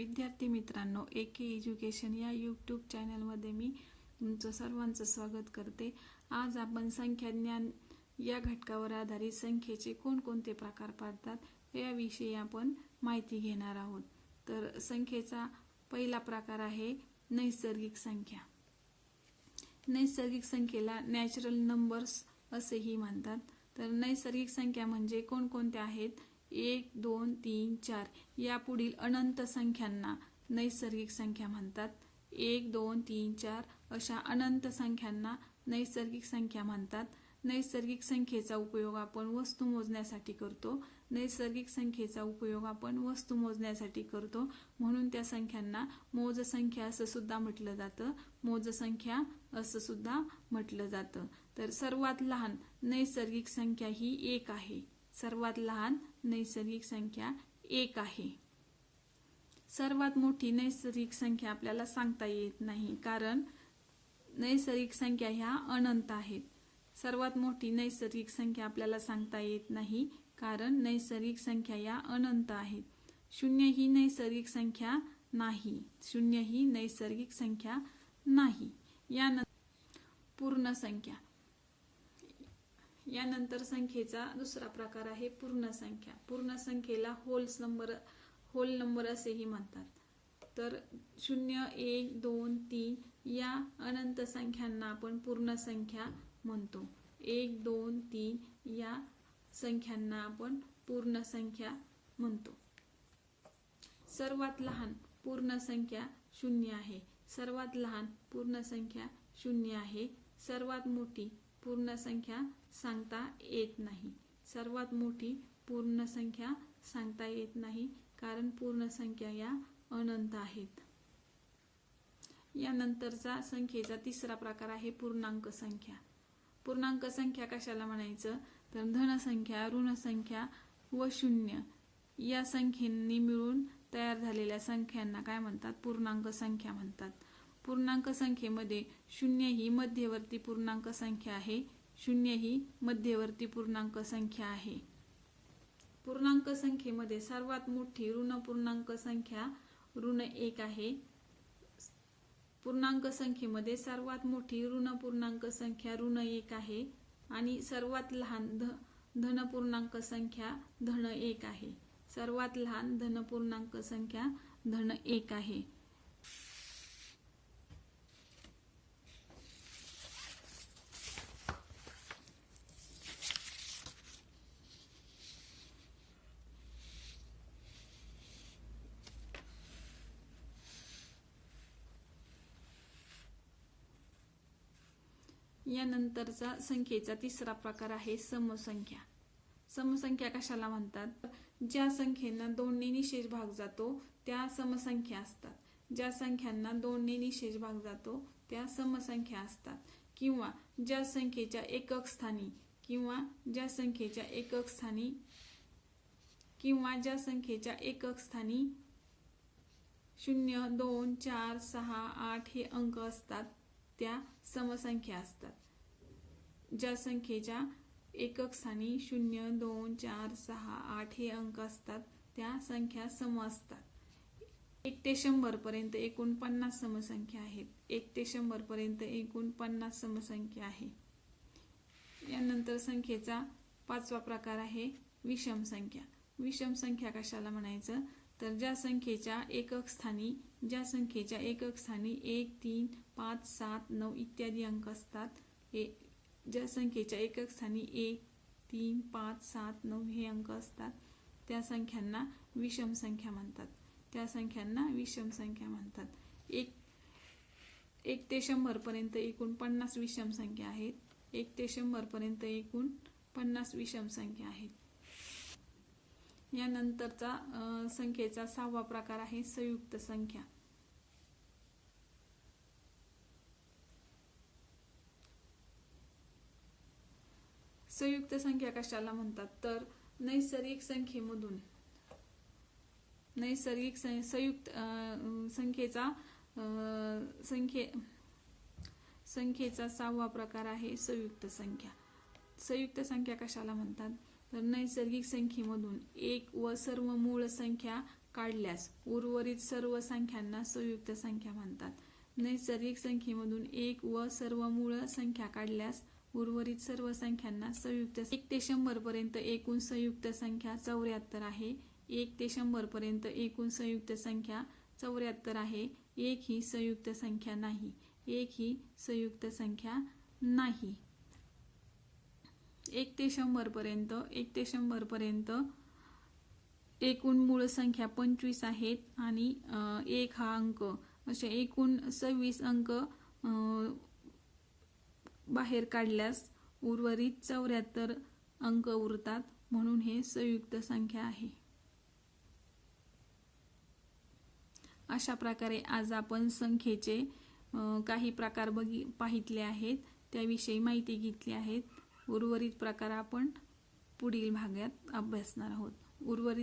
विद्यार्थी मित्रांनो ए के एज्युकेशन या यूट्यूब चॅनलमध्ये मी तुमचं सर्वांचं स्वागत करते. आज आपण संख्या ज्ञान या घटकावर आधारित संख्येचे कोणकोणते प्रकार पाडतात याविषयी आपण माहिती घेणार आहोत. तर संख्येचा पहिला प्रकार आहे नैसर्गिक संख्या. नैसर्गिक संख्येला नॅचरल नंबर्स असेही म्हणतात. तर नैसर्गिक संख्या म्हणजे कोणकोणत्या आहेत? एक दोन तीन चार या पुढील अनंत संख्यांना नैसर्गिक संख्या म्हणतात. एक दोन तीन चार अशा अनंत संख्यांना नैसर्गिक संख्या म्हणतात. नैसर्गिक संख्येचा उपयोग आपण वस्तू मोजण्यासाठी करतो. नैसर्गिक संख्येचा उपयोग आपण वस्तू मोजण्यासाठी करतो. म्हणून त्या संख्यांना मोजसंख्या असं सुद्धा म्हटलं जातं. मोजसंख्या असं सुद्धा म्हटलं जातं. तर सर्वात लहान नैसर्गिक संख्या ही एक आहे. सर्वात लहान नैसर्गिक संख्या एक आहे. सर्वात मोठी नैसर्गिक संख्या आपल्याला सांगता येत नाही कारण नैसर्गिक संख्या ह्या अनंत आहेत. सर्वात मोठी नैसर्गिक संख्या आपल्याला सांगता येत नाही कारण नैसर्गिक संख्या या अनंत आहेत. शून्य ही नैसर्गिक संख्या नाही शून्य ही नैसर्गिक संख्या नाही. यानंतर पूर्ण संख्या. यानंतर संख्येचा दुसरा प्रकार आहे पूर्ण संख्या. पूर्ण संख्येला होल्स नंबर होल नंबर असेही म्हणतात. तर शून्य एक दोन तीन या अनंत संख्यांना आपण पूर्ण संख्या म्हणतो. एक दोन तीन या संख्यांना आपण पूर्ण संख्या म्हणतो. सर्वात लहान पूर्ण संख्या शून्य आहे. सर्वात लहान पूर्ण संख्या शून्य आहे. सर्वात मोठी पूर्ण संख्या सांगता येत नाही. सर्वात मोठी पूर्ण संख्या सांगता येत नाही कारण पूर्ण संख्या या अनंत आहेत. यानंतरचा संख्येचा तिसरा प्रकार आहे पूर्णांक संख्या. पूर्णांक संख्या कशाला म्हणायचं? तर धनसंख्या ऋणसंख्या व शून्य या संख्येंनी मिळून तयार झालेल्या संख्यांना काय म्हणतात? पूर्णांक संख्या म्हणतात. पूर्णांक संख्येमध्ये शून्य ही मध्यवर्ती पूर्णांक संख्या आहे. शून्य ही मध्यवर्ती पूर्णांक संख्या आहे. पूर्णांक संख्येमध्ये सर्वात मोठी ऋण पूर्णांक संख्या ऋण एक आहे. पूर्णांक संख्येमध्ये सर्वात मोठी ऋण पूर्णांक संख्या ऋण एक आहे आणि सर्वात लहान ध धन पूर्णांक संख्या धन एक आहे. सर्वात लहान धन पूर्णांक संख्या धन एक आहे. यानंतरचा संख्येचा तिसरा प्रकार आहे समसंख्या. समसंख्या कशाला म्हणतात? ज्या संख्येना दोनने निशेष भाग जातो त्या समसंख्या असतात. ज्या संख्यांना दोनने निशेष भाग जातो त्या समसंख्या असतात. किंवा ज्या संख्येच्या एकक स्थानी किंवा ज्या संख्येच्या एकक स्थानी किंवा ज्या संख्येच्या एकक स्थानी शून्य दोन चार सहा आठ हे अंक असतात. त्या समसंख्या असतात. ज्या संख्येच्या एकक स्थानी शून्य दोन चार सहा आठ हे अंक असतात त्या संख्या सम असतात. एक ते शंभर पर्यंत एकूण पन्नास समसंख्या आहेत. एक ते शंभर पर्यंत एकूण पन्नास समसंख्या आहे. यानंतर संख्येचा पाचवा प्रकार आहे विषम संख्या. विषम संख्या कशाला म्हणायचं? तर ज्या संख्येच्या एकक स्थानी ज्या संख्येच्या एकक स्थानी एक तीन पाच सात नऊ इत्यादी अंक असतात ए ज्या संख्येच्या एकक स्थानी एक तीन पाच सात नऊ हे अंक असतात त्या संख्यांना विषम संख्या म्हणतात. त्या संख्यांना विषम संख्या म्हणतात. एक एक ते शंभरपर्यंत एकूण पन्नास विषम संख्या आहेत. एक ते शंभरपर्यंत एकूण पन्नास विषम संख्या आहेत. यानंतरचा संख्येचा सहावा प्रकार आहे संयुक्त संख्या. संयुक्त संख्या कशाला म्हणतात? तर नैसर्गिक संख्येमधून. नैसर्गिक संयुक्त संख्येचा संख्ये संख्येचा सहावा प्रकार आहे संयुक्त संख्या. संयुक्त संख्या कशाला म्हणतात? तर नैसर्गिक संख्येमधून एक व सर्व मूळ संख्या काढल्यास उर्वरित सर्व संख्यांना संयुक्त संख्या म्हणतात. नैसर्गिक संख्येमधून एक व सर्व मूळ संख्या काढल्यास उर्वरित सर्व संख्यांना संयुक्त एक ते शंभर पर्यंत एकूण संयुक्त संख्या चौऱ्याहत्तर आहे. एक ते शंभर पर्यंत एकूण संयुक्त संख्या चौऱ्याहत्तर आहे. एक ही संयुक्त संख्या नाही. एक ही संयुक्त संख्या नाही. एक ते शंभरपर्यंत एक ते शंभरपर्यंत एकूण मूळ संख्या पंचवीस आहेत आणि एक हा अंक. असे एकूण सव्वीस अंक बाहेर काढल्यास उर्वरित चौऱ्याहत्तर अंक उरतात. म्हणून हे संयुक्त संख्या आहे. अशा प्रकारे आज आपण संख्येचे काही प्रकार बघी पाहितले आहेत. त्याविषयी माहिती घेतली आहेत उर्वरित प्रकार आपण पुढील भागात अभ्यासणार आहोत. उर्वरित